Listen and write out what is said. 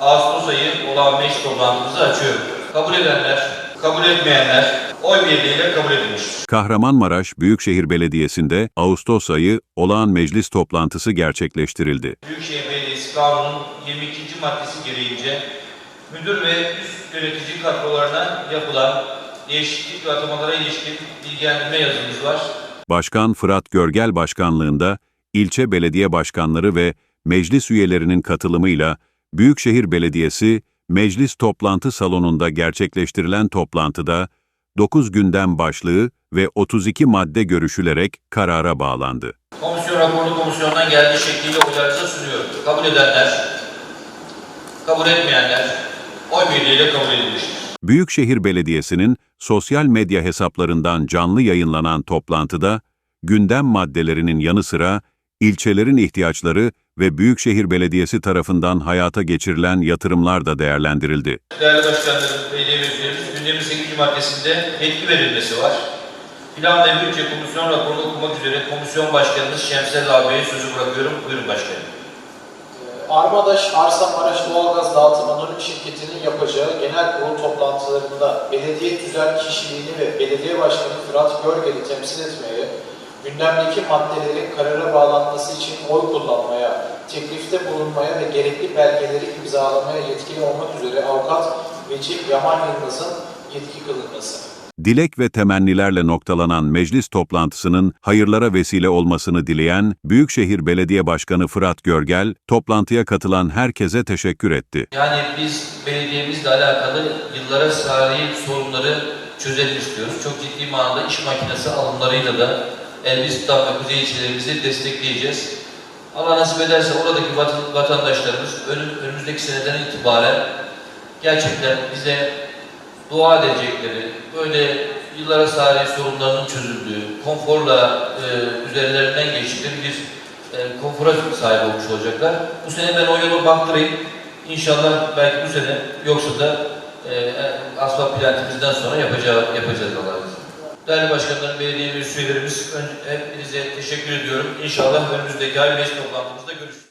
Ağustos ayı olan meclis toplantımızı açıyorum. Kabul edenler, kabul etmeyenler oy birliğiyle kabul edilmiştir. Kahramanmaraş Büyükşehir Belediyesi'nde Ağustos ayı olağan meclis toplantısı gerçekleştirildi. Büyükşehir Belediyesi Kanunu'nun 22. maddesi gereğince müdür ve üst yönetici kadrolarına yapılan değişiklik ve atamalara ilişkin bilgilendirme yazımız var. Başkan Fırat Görgel başkanlığında ilçe belediye başkanları ve meclis üyelerinin katılımıyla Büyükşehir Belediyesi meclis toplantı salonunda gerçekleştirilen toplantıda 9 gündem başlığı ve 32 madde görüşülerek karara bağlandı. Komisyon raporunu komisyondan geldiği şekliyle oylarınıza sunuyorum. Kabul edenler, kabul etmeyenler oy birliğiyle kabul edilmiştir. Büyükşehir Belediyesi'nin sosyal medya hesaplarından canlı yayınlanan toplantıda gündem maddelerinin yanı sıra ilçelerin ihtiyaçları ve Büyükşehir Belediyesi tarafından hayata geçirilen yatırımlar da değerlendirildi. Değerli başkanlarım, belediye meclislerimiz gündemin 8. maddesinde yetki verilmesi var. Plan ve bütçe komisyon raporunu okumak üzere komisyon başkanımız Şemsel ağabeye sözü bırakıyorum. Buyurun başkanım. Armadaş Arsa Maraş Doğalgaz Dağıtım Anonim Şirketi'nin yapacağı genel kurul toplantılarında belediye tüzel kişiliğini ve belediye başkanı Fırat Görgel'i temsil etmeye, gündemdeki maddelerin karara bağlanması için oy kullanmaya, teklifte bulunmaya ve gerekli belgeleri imzalamaya yetkili olmak üzere avukat Vecih Yaman Yılmaz'ın yetki kılınması. Dilek ve temennilerle noktalanan meclis toplantısının hayırlara vesile olmasını dileyen Büyükşehir Belediye Başkanı Fırat Görgel, toplantıya katılan herkese teşekkür etti. Yani biz belediyemizle alakalı yıllara sahip sorunları çözelim istiyoruz. Çok ciddi manada iş makinesi alımlarıyla da Elbistan ve Kuzey ilçelerimizi destekleyeceğiz. Allah nasip ederse oradaki vatan- vatandaşlarımız önüm- önümüzdeki seneden itibaren gerçekten bize dua edecekleri, böyle yıllara sahip sorunlarının çözüldüğü, konforla e, üzerlerinden geçtikleri bir e, konfora sahip olmuş olacaklar. Bu sene ben o yola baktırayım. İnşallah belki bu sene yoksa da e, asfalt plantimizden sonra yapacağı, yapacağız izniyle. Değerli başkanlarım, belediye meclis üyelerimiz, hepinize teşekkür ediyorum. İnşallah önümüzdeki ay meclis toplantımızda görüşürüz.